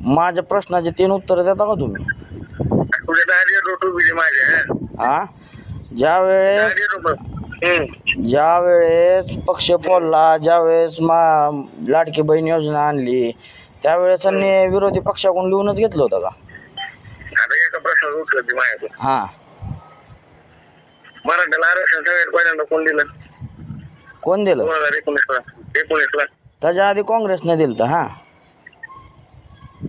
माझ्या प्रश्नाचे तीन उत्तर देता का तुम्ही? तुझ्या दहा रोट उभी माझ्या हा? ज्या वेळेस ज्या वेळेस पक्ष फोडला ज्या वेळेस मा लाडकी बहीण योजना आणली त्यावेळेस त्यांनी विरोधी पक्षाकडून लिहूनच घेतलं होतं का? आता एका प्रश्नाचं उत्तर दे माझ्याकडे. हा. मराठ्याला आरक्षण सगळ्यात पहिल्यांदा कोण दिलं? कोण दिलं? दोन हजार एकोणीसला. एकोणीसला. त्याच्या आधी काँग्रेसने दिलं तर हा.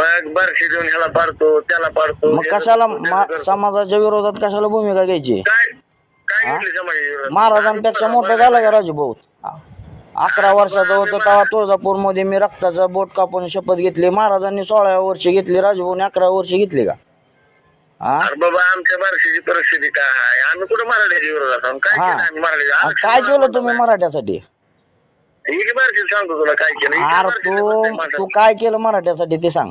मग बारशी देऊन ह्याला पाडतो त्याला पाडतो मग कशाला मा-. समाजाच्या विरोधात कशाला भूमिका घ्यायची? काय काय? घेतली समाजाची विरोधात? महाराजांपेक्षा मोठं झालं का राजू भाऊ? अकरा वर्षाचा होतो तेव्हा तुळजापूरमध्ये मी रक्ताचा बोट कापून शपथ घेतली. महाराजांनी सोळाव्या वर्षी घेतली. राजभाऊने अकरा वर्षी घेतली का? हा? अरे बाबा आमच्या बारशीची परिस्थिती काय आहे? आम्ही कुठं मराठ्याच्या विरोधात आहोत? काय हा. केलं आम्ही मराठ्याच्या? आ, आरक्षण काय केलं तुम्ही मराठ्यासाठी? ही बारशी सांगतो तुला काय केलं? ही तू. तू काय केलं मराठ्यासाठी ते सांग.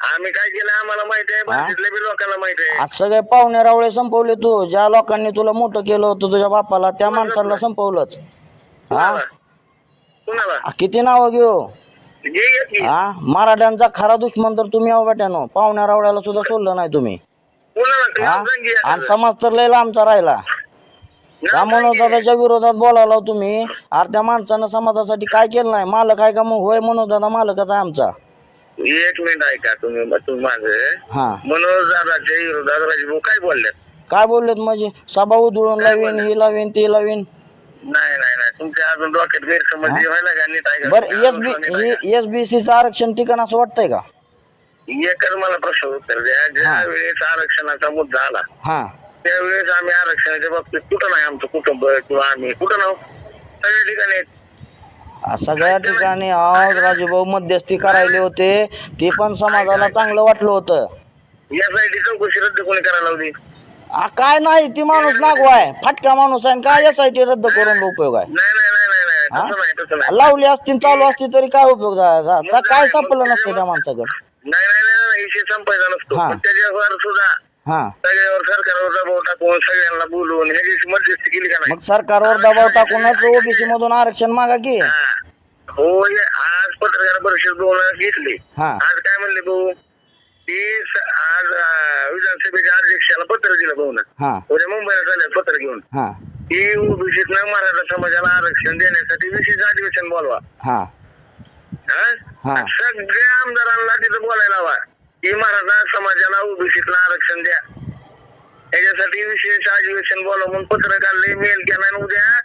आम्ही काय केलं? आम्हाला माहिती आहे. बी लोकांना माहिती आहे. आज सगळे पाहुणे रावळे संपवले तू. ज्या लोकांनी तुला मोठं केलं होतं तुझ्या बापाला त्या माणसाला संपवलंच. हा कुणाला? आ, किती नावं घेऊ. हा मराठ्यांचा खरा दुश्मन तर तुम्ही आहो बेट्यानो. पाहुण्या रावळ्याला सुद्धा सोडलं नाही तुम्ही. कुणाला? हा सांग आणि. समाज तर लय लांबचा राहिला. नाव त्या सांग. मनोदादाच्या विरोधात बोलावला तुम्ही. अरे त्या माणसानं समाजासाठी काय केलं नाही? मालक आहे का मग? होय मनोदादा मालकच आहे आमचा. एक मिनिट ऐका तुम्ही तुम्ही माझं हा. मनोज दादाच्या विरोधात राजभाऊ काय बोलले काय बोललेत म्हणजे सभा उधळून लावीन ही लावीन ती लावीन. नाही नाही नाही. तुमच्या अजून डोक्यात गैरसमज हा? व्हायला का? नीट ऐका. बर एस नीट ऐका. बी एस बी सीचं आरक्षण ठिकाण असं वाटतंय का? एकच मला प्रश्न उत्तर द्या. ज्या. वेळेस आरक्षणाचा मुद्दा आला हा. त्यावेळेस आम्ही आरक्षणाच्या बाबतीत कुठं नाही? आमचं कुटुंब किंवा आम्ही कुठं नाव सगळ्या ठिकाणी आहेत. सगळ्या ठिकाणी अहो, राजूभाऊ मध्यस्थी करायले होते. ते पण समाजाला चांगलं वाटलं होतं. यासाठी चौकशी रद्द कोणी करायला लावली? आ, काय नाही ती माणूस नागवाय. फाटका माणूस आहे आणि काय यासाठी रद्द करून उपयोग आहे? नाही नाही नाही नाही नाही. हा? तसं नाही तसं नाही. लावली असती आणि चालू असती तरी काय उपयोग झा- झा- झा- काय सापडलं नसतं त्या माणसाकडे? नाही नाही नाही नाही विषय संपायचा नसतो. हा. पण त्याच्यावर सुद्धा हा. सगळ्यावर सरकारवर दबाव टाकून सगळ्यांना बोलवून ह्याची मध्यस्थी केली का नाही? सरकारवर दबाव टाकूनच ओबीसी मधून आरक्षण मागा की. हा. आज पत्रकार परिषद दोन घेतली. हा. आज काय म्हणले भाऊ? की स- आज अं, विधानसभेच्या अध्यक्षाला पत्र दिलं भाऊ ना हा. उद्या मुंबईला चालले पत्र घेऊन. हा. की ओबीसीत मराठा समाजाला आरक्षण देण्यासाठी विशेष अधिवेशन बोलवा. हा. हा? हा. सगळ्या आमदारांना तिथं बोलायला हवा. की मराठा समाजाला ओबीसीतलं आरक्षण द्या. त्याच्यासाठी विशेष अधिवेशन बोलवा म्हणून पत्र काढले मेल केला आणि उद्या.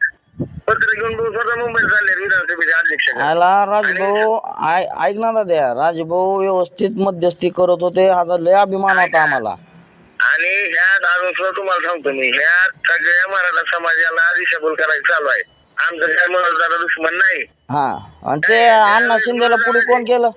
पत्र घेऊन स्वतः मुंबईला चालले विधानसभेचे अध्यक्ष. आला राजभाऊ आय- ऐक ना दाद्या राजभाऊ व्यवस्थित मध्यस्थी करत होते. हा लय अभिमान होता आम्हाला. आणि ह्यात अजून सुद्धा तुम्हाला सांगतो मी ह्यात सगळ्या मराठा समाजाला दिशाभूल करायचं चालू आहे. आमचं काय मनोजदारा दुश्मन नाही. हा. आणि ते अण्णा शिंदेला पुढे कोण केलं?